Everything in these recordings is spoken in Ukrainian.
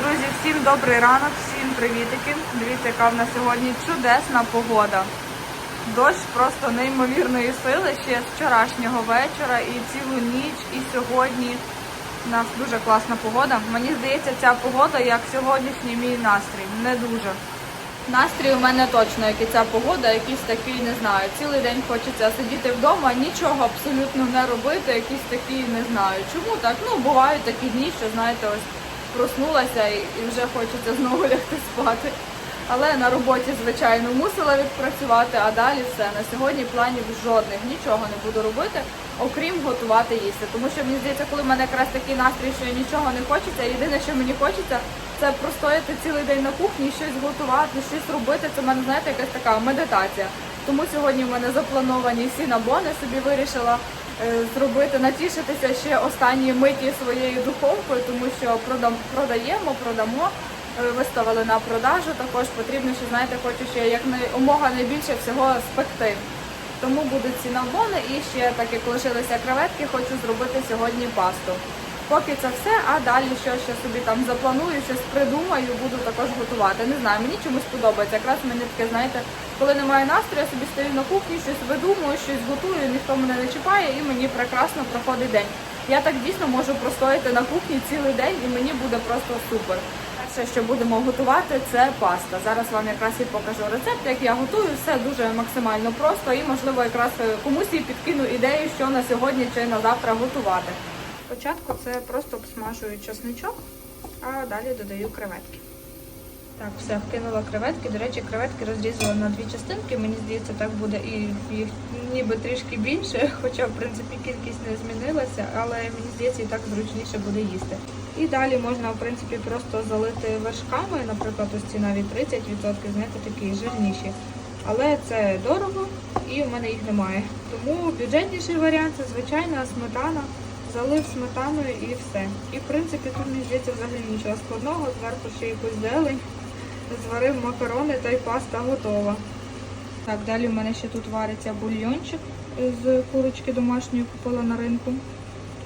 Друзі, всім добрий ранок, всім привітики. Дивіться, яка в нас сьогодні чудесна погода. Дощ просто неймовірної сили ще з вчорашнього вечора і цілу ніч, і сьогодні. У нас дуже класна погода. Мені здається, ця погода як сьогоднішній мій настрій. Не дуже. Настрій у мене точно, як і ця погода, якийсь такий, не знаю. Цілий день хочеться сидіти вдома, нічого абсолютно не робити, якийсь такий, не знаю. Чому так? Ну, бувають такі дні, що знаєте, ось проснулася і, вже хочеться знову лягти спати. Але на роботі, звичайно, мусила відпрацювати, а далі все. На сьогодні планів жодних, нічого не буду робити, окрім готувати їсти. Тому що мені здається, коли в мене якраз такий настрій, що нічого не хочеться, єдине, що мені хочеться, це простояти цілий день на кухні, щось готувати, щось робити. Це в мене, знаєте, якась така медитація. Тому сьогодні в мене заплановані всі набони. Собі вирішила зробити, натішитися ще останні миті своєю духовкою, тому що продаємо, продамо. е, Виставили на продажу, також потрібно, що знаєте, хочу ще як умога найбільше всього спекти. Тому будуть ці набони і ще так як лишилися креветки, хочу зробити сьогодні пасту. Поки це все, а далі що ще собі там запланую, щось придумаю, буду також готувати. Не знаю, мені чомусь подобається. Якраз мені таке, знаєте, коли немає настрою, я собі стою на кухні, щось видумую, щось готую, ніхто мене не чіпає і мені прекрасно проходить день. Я так дійсно можу простояти на кухні цілий день і мені буде просто супер. Перше, що будемо готувати, це паста. Зараз вам якраз і покажу рецепт, як я готую. Все дуже максимально просто і, можливо, якраз е, комусь і підкину ідею, що на сьогодні чи на завтра готувати. Спочатку це просто обсмажую чесничок, а далі додаю креветки. Так, все, вкинула креветки. До речі, креветки розрізала на дві частинки. Мені здається, так буде і їх ніби трішки більше, хоча в принципі кількість не змінилася, але мені здається, і так зручніше буде їсти. І далі можна, в принципі, просто залити вершками, наприклад, ось ці навіть 30%, знаєте, такі жирніші. Але це дорого і в мене їх немає. Тому бюджетніший варіант це звичайна сметана. Залив сметаною і все. І в принципі тут мені здається взагалі нічого складного, зверху ще якусь зелень, зварив макарони та й паста готова. Так, далі в мене ще тут вариться бульйончик з курочки домашньої купила на ринку.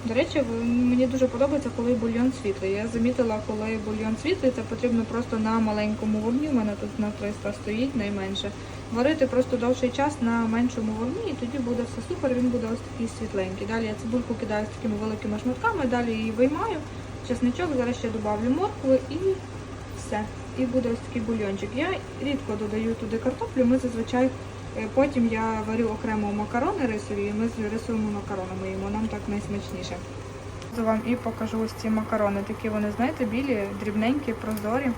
До речі, мені дуже подобається, коли бульйон світлий. Я замітила, коли бульйон світлий, це потрібно просто на маленькому вогні. У мене тут на 300 стоїть найменше. Варити просто довший час на меншому вогні, і тоді буде все супер, він буде ось такий світленький. Далі я цибульку кидаю з такими великими шматками, далі її виймаю, чесничок, зараз ще додавлю моркву і все. І буде ось такий бульйончик. Я рідко додаю туди картоплю, ми зазвичай е, потім я варю окремо макарони рисові, і ми рисовими макаронами їмо, нам так найсмачніше. Вам і покажу ось ці макарони. Такі вони, знаєте, білі, дрібненькі, прозорі.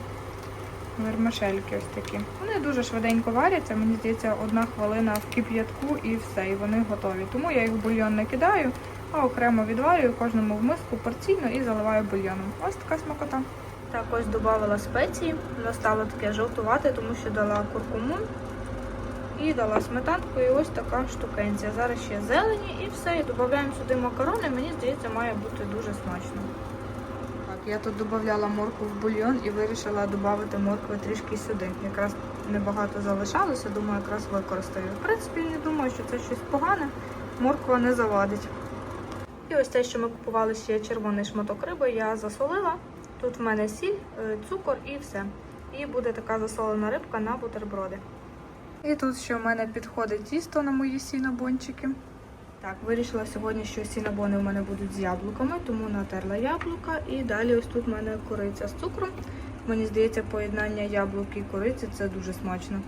Вермишельки ось такі. Вони дуже швиденько варяться, мені здається, одна хвилина в кип'ятку і все, і вони готові. Тому я їх в бульйон не кидаю, а окремо відварюю кожному в миску порційно і заливаю бульйоном. Ось така смакота. Так, ось додавала спеції, воно стало таке жовтувати, тому що дала куркуму і дала сметанку, і ось така штукенція. Зараз ще зелені і все. І додаємо сюди макарони, мені здається, має бути дуже смачно. Я тут додавала моркву в бульйон і вирішила додати моркви трішки сюди. Якраз небагато залишалося, думаю, якраз використаю. В принципі, не думаю, що це щось погане, морква не завадить. І ось те, що ми купували ще червоний шматок риби, я засолила. Тут в мене сіль, е, цукор і все. І буде така засолена рибка на бутерброди. І тут ще в мене підходить тісто на мої сінабончики. Так, вирішила сьогодні, що сінабони у мене будуть з яблуками, тому натерла яблука. І далі ось тут в мене кориця з цукром. Мені здається, поєднання яблук і кориці це дуже смачно.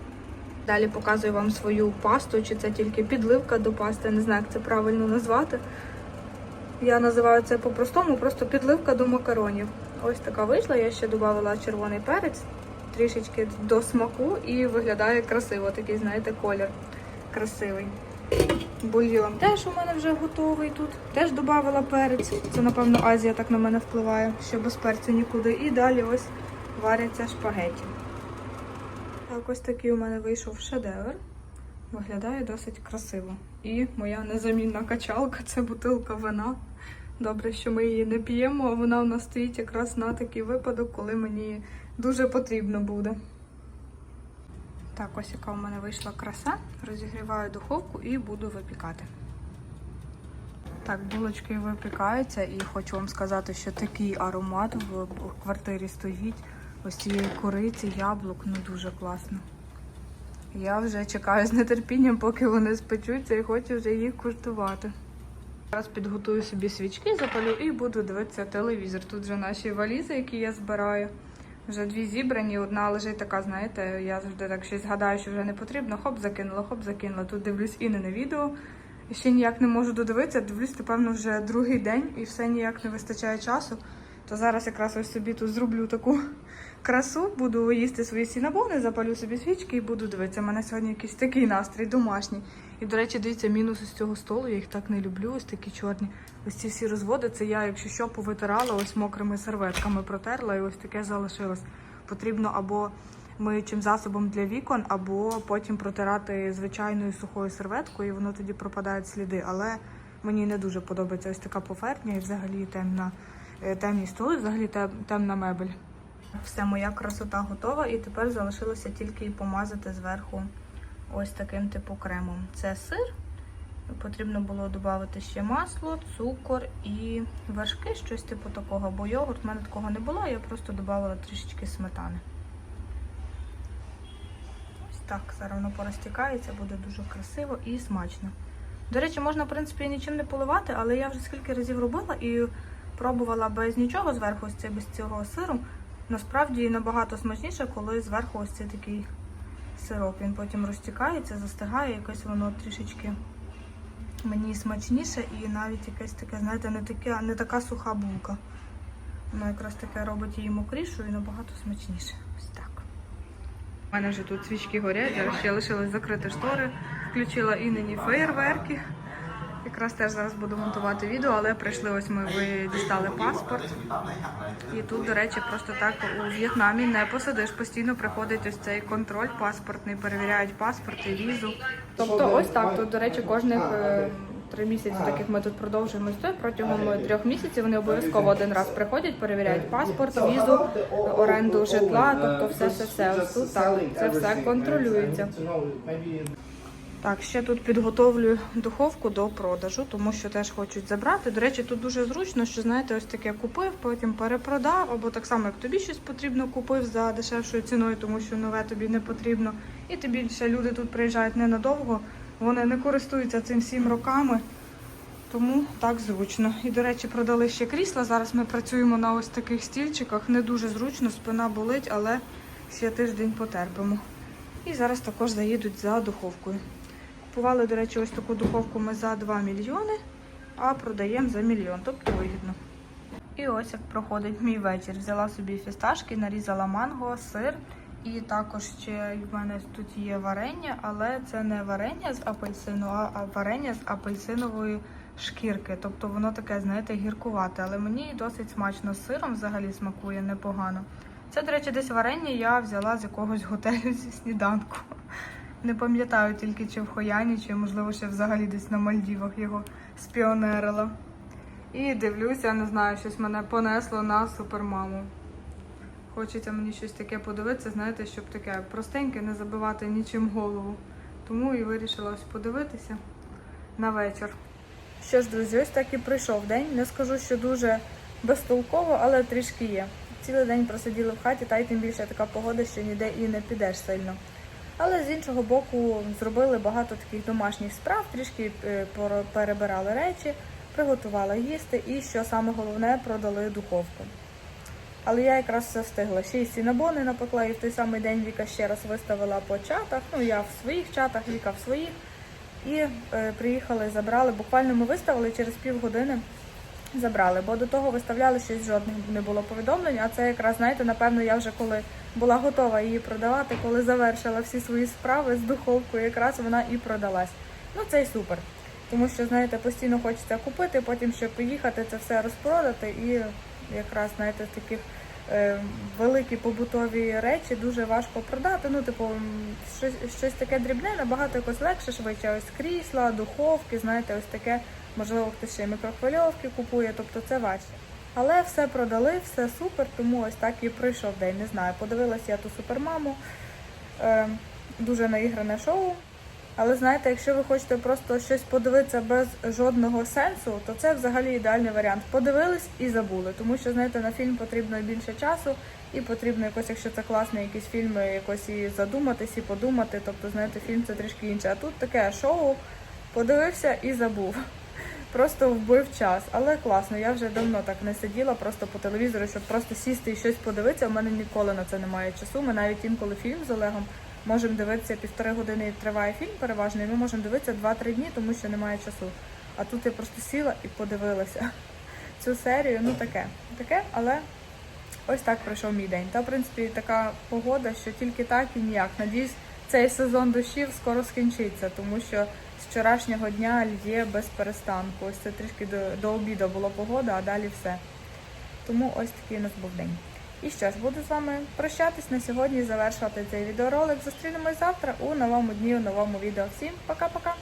Далі показую вам свою пасту, чи це тільки підливка до пасти, не знаю, як це правильно назвати. Я називаю це по-простому, просто підливка до макаронів. Ось така вийшла. Я ще додавала червоний перець, трішечки до смаку і виглядає красиво. Такий, знаєте, колір красивий. Бульйон теж у мене вже готовий тут. Теж додавала перець. Це, напевно, Азія так на мене впливає, що без перцю нікуди. І далі ось варяться шпагеті. Так, ось такий у мене вийшов шедевр. Виглядає досить красиво. І моя незамінна качалка це бутилка вина. Добре, що ми її не п'ємо, а вона у нас стоїть якраз на такий випадок, коли мені дуже потрібно буде. Так, ось яка у мене вийшла краса. Розігріваю духовку і буду випікати. Так, булочки випікаються і хочу вам сказати, що такий аромат в квартирі стоїть. Ось цієї кориці, яблук, ну дуже класно. Я вже чекаю з нетерпінням, поки вони спечуться і хочу вже їх куштувати. Зараз підготую собі свічки, запалю і буду дивитися телевізор. Тут вже наші валізи, які я збираю. Вже дві зібрані, одна лежить така, знаєте, я завжди так щось згадаю, що вже не потрібно. Хоп, закинула, хоп, закинула. Тут дивлюсь і не на відео. І ще ніяк не можу додивитися. Дивлюсь, напевно, вже другий день і все ніяк не вистачає часу. То зараз якраз ось собі тут зроблю таку красу, буду їсти свої сінабони, запалю собі свічки і буду дивитися. У мене сьогодні якийсь такий настрій домашній. І, до речі, дивіться, мінус із цього столу, я їх так не люблю, ось такі чорні. Ось ці всі розводи, це я, якщо що, повитирала, ось мокрими серветками протерла, і ось таке залишилось. Потрібно або миючим засобом для вікон, або потім протирати звичайною сухою серветкою, і воно тоді пропадають сліди. Але мені не дуже подобається ось така поверхня і взагалі темна, е, темні столи, взагалі тем- темна мебель. Все, моя красота готова, і тепер залишилося тільки помазати зверху ось таким типу кремом. Це сир. Потрібно було додати ще масло, цукор і вершки, щось типу такого, бо йогурт в мене такого не було, я просто додавала трішечки сметани. Ось так, зараз воно порозтікається, буде дуже красиво і смачно. До речі, можна, в принципі, нічим не поливати, але я вже скільки разів робила і пробувала без нічого зверху, ось це без цього сиру. Насправді набагато смачніше, коли зверху ось цей такий сироп. Він потім розтікається, застигає, якось воно трішечки мені смачніше і навіть якесь таке, знаєте, не таке, не така суха булка. Воно якраз таке робить її мокрішою і набагато смачніше. Ось так. У мене вже тут свічки горять, ще лишились закрити штори, включила інині феєрверки. Якраз теж зараз буду монтувати відео, але прийшли ось ми ви дістали паспорт. І тут, до речі, просто так у В'єтнамі не посидиш. Постійно приходить ось цей контроль паспортний, перевіряють паспорт і візу. Тобто, ось так. Тут, до речі, кожних е, три місяці, так як ми тут продовжуємо стоїть, протягом трьох місяців вони обов'язково один раз приходять, перевіряють паспорт, візу, оренду житла, тобто все, все, все. Ось тут так це все контролюється. Так, ще тут підготовлю духовку до продажу, тому що теж хочуть забрати. До речі, тут дуже зручно, що знаєте, ось таке купив, потім перепродав, або так само, як тобі щось потрібно, купив за дешевшою ціною, тому що нове тобі не потрібно. І тобі ще люди тут приїжджають ненадовго, вони не користуються цим всім роками, тому так зручно. І, до речі, продали ще крісла. Зараз ми працюємо на ось таких стільчиках. Не дуже зручно, спина болить, але ще тиждень потерпимо. І зараз також заїдуть за духовкою. Купували, до речі, ось таку духовку ми за 2 мільйони, а продаємо за мільйон, тобто вигідно. І ось як проходить мій вечір. Взяла собі фісташки, нарізала манго, сир. І також ще в мене тут є варення, але це не варення з апельсину, а варення з апельсинової шкірки. Тобто воно таке, знаєте, гіркувате. Але мені досить смачно з сиром взагалі смакує непогано. Це, до речі, десь варення я взяла з якогось готелю зі сніданку. Не пам'ятаю тільки чи в Хояні, чи можливо ще взагалі десь на Мальдівах його спіонерила. І дивлюся, не знаю, щось мене понесло на супермаму. Хочеться мені щось таке подивитися, знаєте, щоб таке простеньке, не забивати нічим голову. Тому і вирішила ось подивитися на вечір. Що ж, друзі, ось так і прийшов день. Не скажу, що дуже безтолково, але трішки є. Цілий день просиділи в хаті, та й тим більше така погода, що ніде і не підеш сильно. Але з іншого боку, зробили багато таких домашніх справ, трішки е, перебирали речі, приготували їсти і, що саме головне, продали духовку. Але я якраз все встигла. Ще й сінабони напекла, і в той самий день Віка ще раз виставила по чатах. Ну, я в своїх чатах, Віка в своїх. І е, приїхали, забрали. Буквально ми виставили через півгодини. Забрали, бо до того виставляли щось жодних не було повідомлень. А це якраз, знаєте, напевно, я вже коли була готова її продавати, коли завершила всі свої справи з духовкою, якраз вона і продалась. Ну це й супер. Тому що, знаєте, постійно хочеться купити, потім ще поїхати, це все розпродати. І якраз, знаєте, таких великі побутові речі дуже важко продати. Ну, типу, щось, щось таке дрібне, набагато якось легше, швидше. Ось крісла, духовки, знаєте, ось таке, можливо, хтось ще мікрохвильовки купує, тобто це важче. Але все продали, все супер, тому ось так і пройшов день. Не знаю, подивилася я ту супермаму. Е, дуже наігране шоу. Але знаєте, якщо ви хочете просто щось подивитися без жодного сенсу, то це взагалі ідеальний варіант. Подивились і забули. Тому що, знаєте, на фільм потрібно більше часу, і потрібно якось, якщо це класний якийсь фільм, якось і задуматись, і подумати. Тобто, знаєте, фільм це трішки інше. А тут таке шоу, подивився і забув. Просто вбив час, але класно. Я вже давно так не сиділа просто по телевізору, щоб просто сісти і щось подивитися. У мене ніколи на це немає часу. Ми навіть інколи фільм з Олегом можемо дивитися півтори години триває фільм переважно, і ми можемо дивитися 2-3 дні, тому що немає часу. А тут я просто сіла і подивилася цю серію. Ну таке, таке, але ось так пройшов мій день. Та в принципі така погода, що тільки так і ніяк. Надіюсь, цей сезон дощів скоро скінчиться, тому що з вчорашнього дня льє без перестанку. Ось це трішки до, до обіду була погода, а далі все. Тому ось такий у нас був день. І що ж, буду з вами прощатись на сьогодні, завершувати цей відеоролик. Зустрінемось завтра у новому дні, у новому відео. Всім пока-пока!